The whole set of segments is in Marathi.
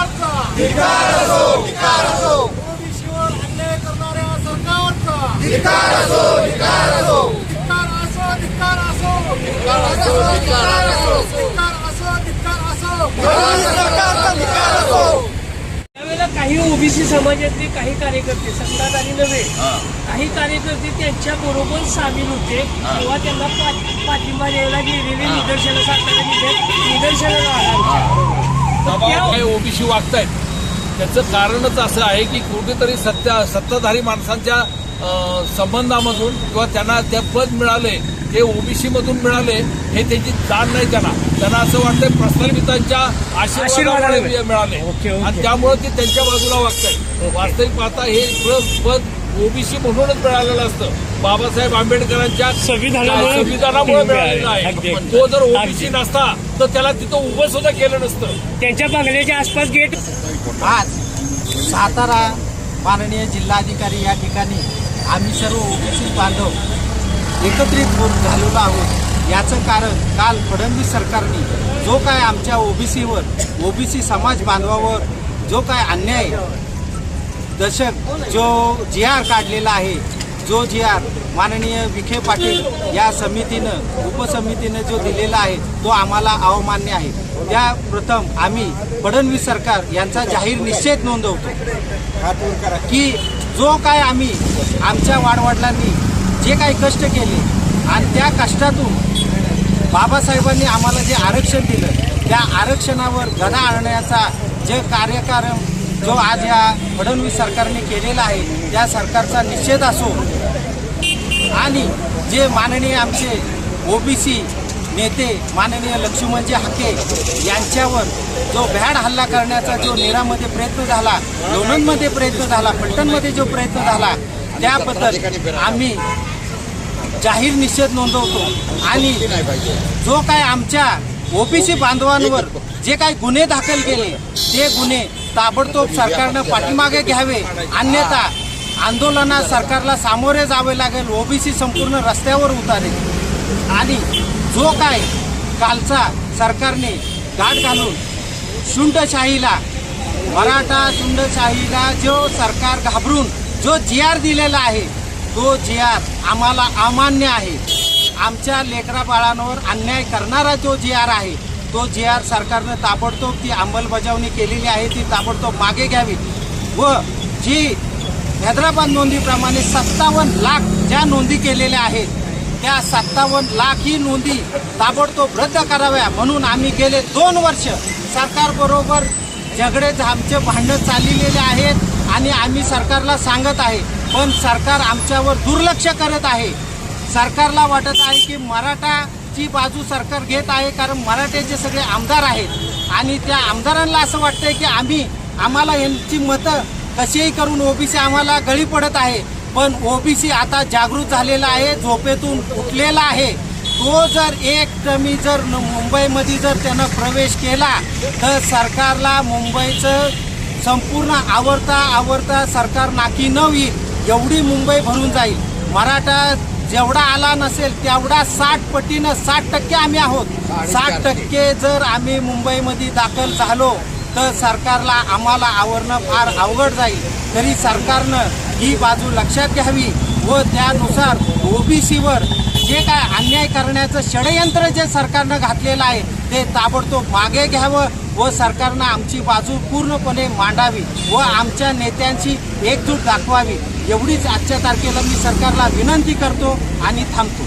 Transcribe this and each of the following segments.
सरकारचा. ओबीसीवर अन्याय करणाऱ्या सरकारचा. धिक्कार असो धिक्कार असो धिक्कार असो धिक्कार असो धिक्कार असो धिक्कार असो त्यावेळेला काही ओबीसी समाजातले काही कार्यकर्ते सत्ताधारी नव्हे काही कार्यकर्ते त्यांच्या बरोबर सामील होते. किंवा त्यांना पाठिंबा द्यायला गेलेले निदर्शनं सातारा त्या काही ओबीसी वागतायत. त्याचं कारणच असं आहे की कुठेतरी सत्ता सत्ताधारी माणसांच्या संबंधामधून किंवा त्यांना ते पद मिळाले ते ओबीसी मधून मिळाले हे त्याची जाण नाही त्यांना. त्यांना असं वाटतंय प्रस्थापितांच्या आशीर्वादामुळे. मिळाले. आणि त्यामुळे ते त्यांच्या बाजूला वागतायत. वास्तविक पाहता हे पद ओबीसी म्हणूनच मिळालेलं असतं. बाबासाहेब आंबेडकरांच्या संविधानामुळे संविधानामुळे मिळालेलं आहे. तो जर. ओबीसी नसता तर त्याला तिथं उभं सुद्धा केलं नसतं. त्यांच्या बंगल्याच्या आसपास गेट आज सातारा माननीय जिल्हाधिकारी या ठिकाणी आम्ही सर्व ओबीसी बांधव एकत्रित होऊन झालेलो आहोत. याचं कारण काल फडणवीस सरकारने जो काय आमच्या ओबीसीवर ओबीसी समाज बांधवावर जो काय अन्याय दशक जो जी आर काढलेला आहे जो जी आर माननीय विखे पाटील या समितीनं उपसमितीनं जो दिलेला आहे तो आम्हाला अवमान्य आहे. त्या प्रथम आम्ही फडणवीस सरकार यांचा जाहीर निषेध नोंदवतो की जो काय आम्ही आमच्या वाडवडिलांनी जे काही कष्ट केले आणि त्या कष्टातून बाबासाहेबांनी आम्हाला जे आरक्षण दिलं त्या आरक्षणावर गदा आणण्याचा जे कार्यक्रम जो आज या फडणवीस सरकारने केलेला आहे त्या सरकारचा निषेध असो आणि जे माननीय आमचे ओबीसी नेते माननीय लक्ष्मणजी हाके यांच्यावर जो भ्याड हल्ला करण्याचा जो नेरामध्ये प्रयत्न झाला लोणंदमध्ये प्रयत्न झाला फलटणमध्ये जो प्रयत्न झाला त्याबद्दल आम्ही जाहीर निषेध नोंदवतो. आणि जो काय आमच्या ओबीसी बांधवांवर जे काही गुन्हे दाखल केले ते गुन्हे ताबडतोब सरकारनं पाठीमागे घ्यावे. अन्यथा आंदोलनात सरकारला सामोरे जावे लागेल ओबीसी संपूर्ण रस्त्यावर उतारेल. आणि जो काय कालचा सरकारने गाठ घालून शुंडशाहीला मराठा शुंडशाहीला जो सरकार घाबरून जो जी आर दिलेला आहे तो जी आर आम्हाला अमान्य आहे. आमच्या लेकराबाळांवर अन्याय करणारा जो जी आर आहे तो जे आर सरकारनं ताबडतोब ती अंमलबजावणी केलेली आहे ती ताबडतोब मागे घ्यावी. व जी हैदराबाद नोंदीप्रमाणे सत्तावन्न लाख ज्या नोंदी केलेल्या आहेत त्या सत्तावन्न लाख ही नोंदी ताबडतोब रद्द कराव्या म्हणून आम्ही गेले दोन वर्ष सरकारबरोबर झगडे आमचे भांडण चाललेले आहेत आणि आम्ही सरकारला सांगत आहे. पण सरकार आमच्यावर दुर्लक्ष करत आहे. सरकारला वाटत आहे की मराठा ची बाजू सरकार घेत आहे कारण मराठ्याचे सगळे आमदार आहेत आणि त्या आमदारांना असं वाटतंय की आम्ही आम्हाला यांची मतं कशीही करून ओबीसी आम्हाला गळी पडत आहे पण ओबीसी आता जागृत झालेला आहे झोपेतून उठलेला आहे. तो जर एक कमी जर मुंबईमध्ये जर त्यानं प्रवेश केला तर सरकारला मुंबईचं संपूर्ण आवडता आवडता सरकार नाकी न येईल एवढी मुंबई भरून जाईल. मराठा जेवढा आला नसेल तेवढा साठ पटीनं साठ टक्के आम्ही आहोत. साठ टक्के जर आम्ही मुंबईमध्ये दाखल झालो तर सरकारला आम्हाला आवरणं फार अवघड जाईल. तरी सरकारनं ही बाजू लक्षात घ्यावी व त्यानुसार ओबीसीवर जे काय अन्याय करण्याचं षडयंत्र जे सरकारनं घातलेलं आहे ते ताबडतोब मागे घ्यावं व सरकारनं आमची बाजू पूर्णपणे मांडावी व आमच्या नेत्यांची एकजूट दाखवावी. एवढीच आजच्या तारखेला मी सरकारला विनंती करतो आणि थांबतो.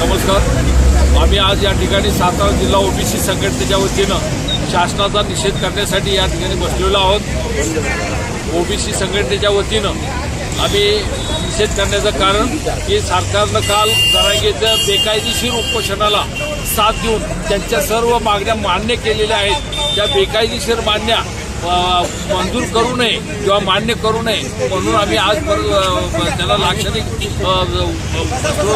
नमस्कार. आम्ही आज या ठिकाणी सातारा जिल्हा ओबीसी संघटनेच्या वतीनं शासनाचा निषेध करण्यासाठी या ठिकाणी बसलेलो आहोत. ओबीसी संघटनेच्या वतीनं आम्ही निषेध करण्याचं कारण की सरकारनं काल जरांगेच्या बेकायदेशीर उपोषणाला साथ देऊन त्यांच्या सर्व मागण्या मान्य केलेल्या आहेत. त्या बेकायदेशीर मान्या मंजूर करू नये किंवा मान्य करू नये म्हणून आम्ही आज त्याला लाक्षणिक अ,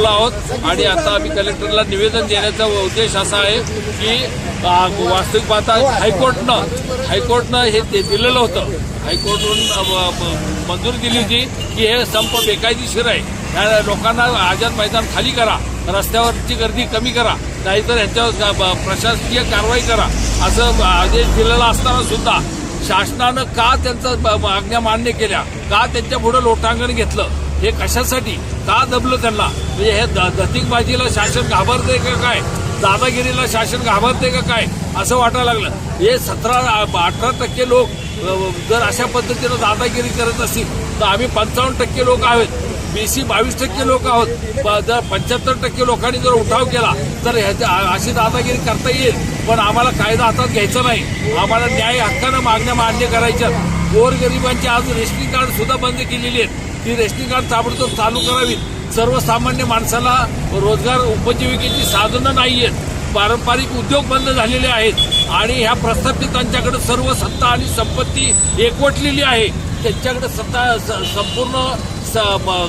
आहोत. आणि आता आम्ही कलेक्टरला निवेदन देण्याचा उद्देश असा आहे की वास्तविक पाहता हायकोर्टनं हायकोर्टनं हे ते दिलेलं होतं. हायकोर्टकडून मंजुरी दिली होती की हे संप बेकायदेशीर आहे. ह्या लोकांना आझाद मैदान खाली करा रस्त्यावरची गर्दी कमी करा नाहीतर यांच्यावर प्रशासकीय कारवाई करा असं आदेश दिलेला असताना सुद्धा शासनानं का त्यांचा ब- आज्ञा मान्य केल्या? का त्यांच्या पुढे लोटांगण घेतलं? हे कशासाठी? का दबलं त्यांना? म्हणजे हे दतिकबाजीला शासन घाबरते का काय? दादागिरीला शासन घाबरते का काय? असं वाटायला लागलं. हे सतरा अठरा टक्के लोक जर अशा पद्धतीनं दादागिरी करत असतील तर आम्ही पंचावन्न टक्के लोक आहोत. बीसी बावीस टक्के लोक आहोत. जर पंच्याहत्तर टक्के लोकांनी जर उठाव केला तर ह्याच्या अशी दादागिरी करता येईल. पण आम्हाला कायदा हातात घ्यायचा नाही. आम्हाला न्याय हक्कानं मागण्या मान्य करायच्या गोरगरिबांची आज रेशनिंग कार्ड सुद्धा बंद केलेली आहेत. ती रेशनिंग कार्ड ताबडतोब चालू करावीत. सर्वसामान्य माणसाला रोजगार उपजीविकेची साधनं नाही आहेत. पारंपरिक उद्योग बंद झालेले आहेत. आणि ह्या प्रस्थापितांच्याकडे सर्व सत्ता आणि संपत्ती एकवटलेली आहे. त्यांच्याकडे सत्ता स- संपूर्ण स- म-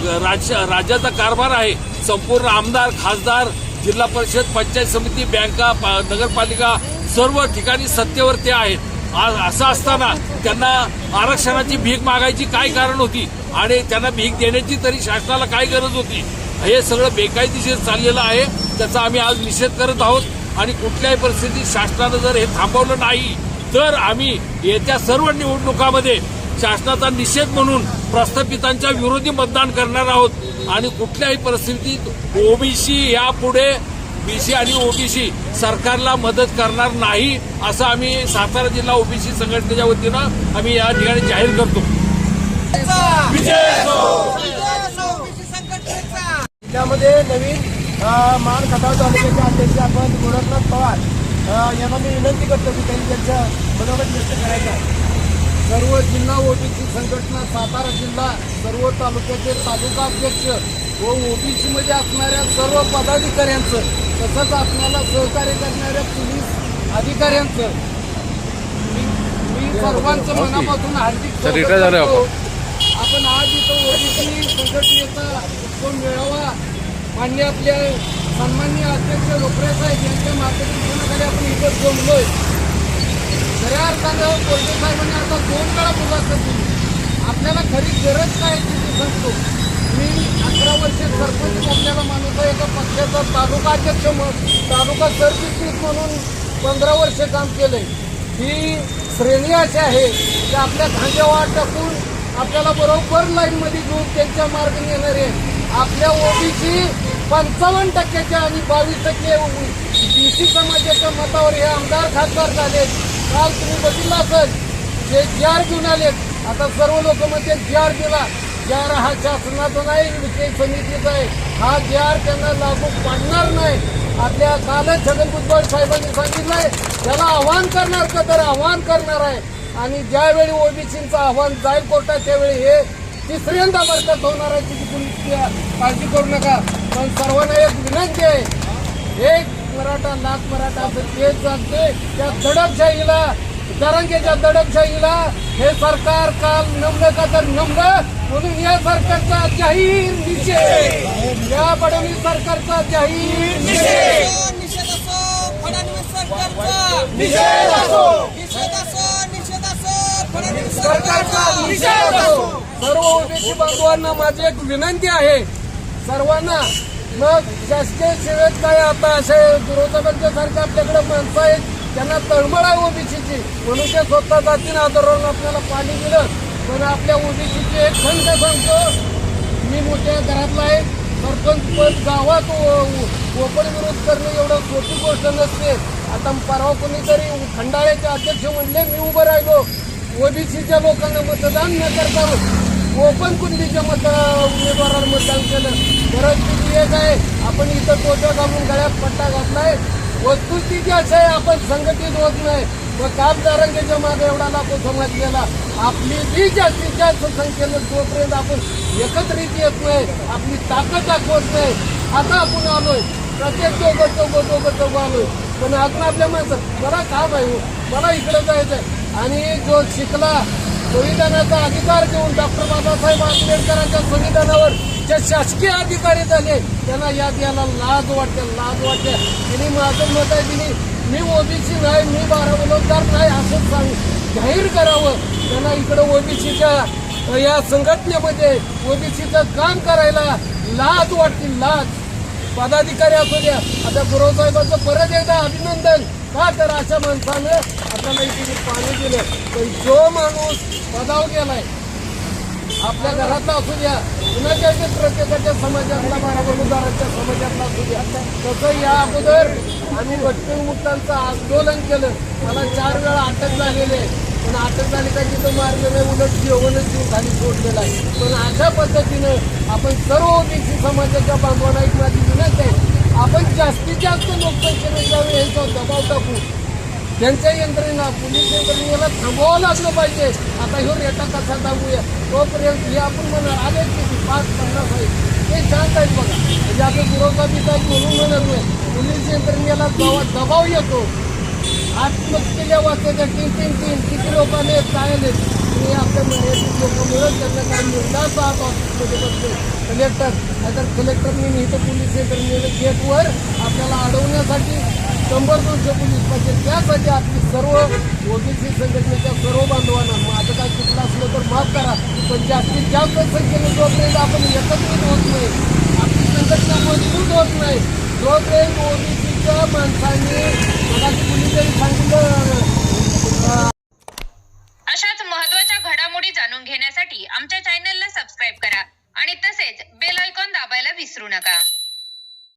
राज्याचा कारभार आहे. संपूर्ण आमदार खासदार जिल्हा परिषद पंचायत समिती बँका नगरपालिका सर्व ठिकाणी सत्तेवर ते आहेत. आज असं असताना त्यांना आरक्षणाची भीक मागायची काय कारण होती? आणि त्यांना भीक देण्याची तरी शासनाला काय गरज होती? हे सगळं बेकायदेशीर चाललेलं आहे. त्याचा आम्ही आज निषेध करत आहोत. आणि कुठल्याही परिस्थितीत शासनानं जर हे थांबवलं नाही तर आम्ही येत्या सर्व निवडणुकामध्ये शासनाचा निषेध म्हणून प्रस्थापितांच्या विरोधी मतदान करणार आहोत. आणि कुठल्याही परिस्थितीत ओबीसी यापुढे बीसी आणि ओबीसी सरकारला मदत करणार नाही असं आम्ही सातारा जिल्हा ओबीसी संघटनेच्या वतीनं आम्ही या ठिकाणी जाहीर करतो. जिल्ह्यामध्ये नवीन मान खटाव तालुक्याचे अध्यक्ष आपण गोरखनाथ पवार यांना मी विनंती करतो की त्यांनी त्यांचं मनोगत व्यक्त करायचं आहे. सर्व जिल्हा ओबीसी संघटना सातारा जिल्हा सर्व तालुक्याचे तालुका अध्यक्ष व ओबीसी मध्ये असणाऱ्या सर्व पदाधिकाऱ्यांचं तसंच आपल्याला सहकार्य करणाऱ्या पोलीस अधिकाऱ्यांचं मी सर्वांचं मनापासून हार्दिक. आपण. आज इथं ओबीसी संघटनेचा तो मेळावा मान्य आपल्या सन्मान्य अध्यक्ष लोकरे साहेब यांच्या मार्गदर्शनाखाली आपण इथं जमलोय. खऱ्या अर्थानं कोलते साहेबांनी आता दोन वेळा मुलाखत दिली. आपल्याला खरी गरज काय आहे ती सांगतो. मी अकरा वर्ष सरपंच आपल्याला माणूस आहे. एका पक्षाचा तालुका अध्यक्ष म्हणून तालुका सरचिटणीस म्हणून पंधरा वर्ष काम केलंय. ही श्रेणी अशी आहे की आपल्या खांद्यावर टाकून आपल्याला बरोबर लाईनमध्ये घेऊन त्यांच्या मार्गाने येणारे आपल्या ओबीसी पंचावन्न टक्क्याच्या आणि बावीस टक्के बी सी समाजाच्या मतावर हे आमदार खासदार झाले काल तुम्ही बघितलं असेल जे जार घेऊन आलेत आता सर्व लोक म्हणजे जार दिला जार हा शासनाचा नाही विषय समितीचा आहे. हा जार त्यांना लागू पाडणार नाही. आपल्या कालच छगन भुजबळ साहेबांनी सांगितलंय त्याला आव्हान करणार का? तर आव्हान करणार आहे. आणि ज्यावेळी ओबीसीचं आव्हान जाईल कोर्टात त्यावेळी हे तिसऱ्यांदा बरकत होणार आहे तिची कुणी काळजी करू नका. पण सर्वांना एक विनंती आहे एक मराठा लाख मराठा असं तेच चालते त्या दडपशाहीला दरंगेच्या दडपशाहीला हे सरकार काल नमलं का तर नमलं म्हणून या सरकारचा जाहीर निषेध. या फडणवीस सरकारचा जाहीर निषेध. निषेध असो. फडणवीस सरकारचा निषेध असो. निषेध असो निषेध असो फडणवीस सरकारचा निषेध असो सर्व ओबीसी बांधवांना माझी एक विनंती आहे. सर्वांना मग शासकीय सेवेत काय आता असे विरोधकांच्या आपल्याकडे माणसं आहेत त्यांना तळमळ आहे ओबीसीची. म्हणून ते स्वतः जातीनं आदरवरून आपल्याला पाणी दिलं पण आपल्या ओबीसीची एक खंत सांगतो मी मोठ्या घरातला आहे सरपंच पण गावात ओपन विरोध करणं एवढं सोपी गोष्ट नसते. आता परवा कोणीतरी खंडाळ्याचे अध्यक्ष म्हणले मी उभं राहिलो. ओबीसीच्या लोकांना मतदान न करता ओपन कुंडीच्या मत उमेदवाराला मतदान केलं. परिस्थिती एक आहे? आपण इथं तोटा घालून गळ्यात पट्टा घातलाय. वस्तुस्थिती असं आहे आपण संघटित होत नाही. व कामदारांच्या मागे एवढा लाखो समाज गेला. आपली जी जास्तीत जास्त संख्येनं जोपर्यंत आपण एकत्रित येत नाही आपली ताकद दाखवत नाही आता आपण आलोय. प्रत्येक दोघं चौघं दोघं चौघं आलोय. पण अजून आपल्या माणसं मला काम आहे हो? मला इकडे जायचं आणि जो शिकला संविधानाचा अधिकार देऊन डॉक्टर बाबासाहेब आंबेडकरांच्या संविधानावर जे शासकीय अधिकारी झाले त्यांना याद याला लाज वाटते लाज वाटते. तिने माझं मत आहे तिने मी ओबीसी नाही मी बारा नाही असं सांग जाहीर करावं. त्यांना इकडं ओबीसीच्या या संघटनेमध्ये ओबीसीचं काम करायला लाज वाटते लाज. पदाधिकारी असू द्या आता गुरुसाहेबांचं परत एकदा का तर अशा माणसानं आपल्याला इथे पाणी दिलं. पण जो माणूस पदावर गेलाय आपल्या घरातला असू द्या कुणाच्या प्रत्येकाच्या समाजातला बाराबरोदाराच्या समाजातला असू द्या. तसं या अगोदर आम्ही भटकमुक्तांचं आंदोलन केलं. मला चार वेळा अटक झालेली आहे. पण अटक झाली का तिथं मारलं नाही उलट जेवणच जीव खाली सोडलेला आहे. पण अशा पद्धतीनं आपण सर्व ओबीसी समाजाच्या बांधवांना एक माझी विनंती आहे. आपण जास्तीत जास्त लोकसंख्येने जाऊन यांचा दबाव टाकू त्यांच्या यंत्रणा पोलीस यंत्रणेला थांबवावं लागलं पाहिजे. आता ह्यो रेटा कसा दाबूया? तोपर्यंत हे आपण म्हणा आले किती पाच पन्नास आहे. ते शांत आहेत बघा. म्हणजे आपण विरोधा बी काही बोलून म्हणत नाही पोलीस यंत्रणेला दबाव दबाव येतो. आत्महत्येच्या वाचण्याच्या तीन तीन तीन किती लोकांनी काय आले आपल्या मर्यादित लोक मिळत त्यांना काही निर्धार पाहतो कलेक्टर नाहीतर कलेक्टरने इथं पोलीस सेंटरने गेटवर आपल्याला अडवण्यासाठी शंभर दोनशे पोलीस पाहिजे. त्यासाठी आपली सर्व ओबीसी संघटनेच्या सर्व बांधवांना माझं काय चुकलं असलं तर माफ करा. पण जास्तीत जास्त संख्येने जोपर्यंत आपण एकत्रित होत नाही आपली संघटना मजबूत होत नाही जोपर्यंत ओबीसीच्या माणसांनी मगाशी कुणीतरी सांगितलं अशाच महत्त्वाच्या घडामोडी जाणून घेण्यासाठी आमच्या चॅनलला सबस्क्राईब करा. आणि तसेच बेल आयकॉन दाबायला विसरू नका.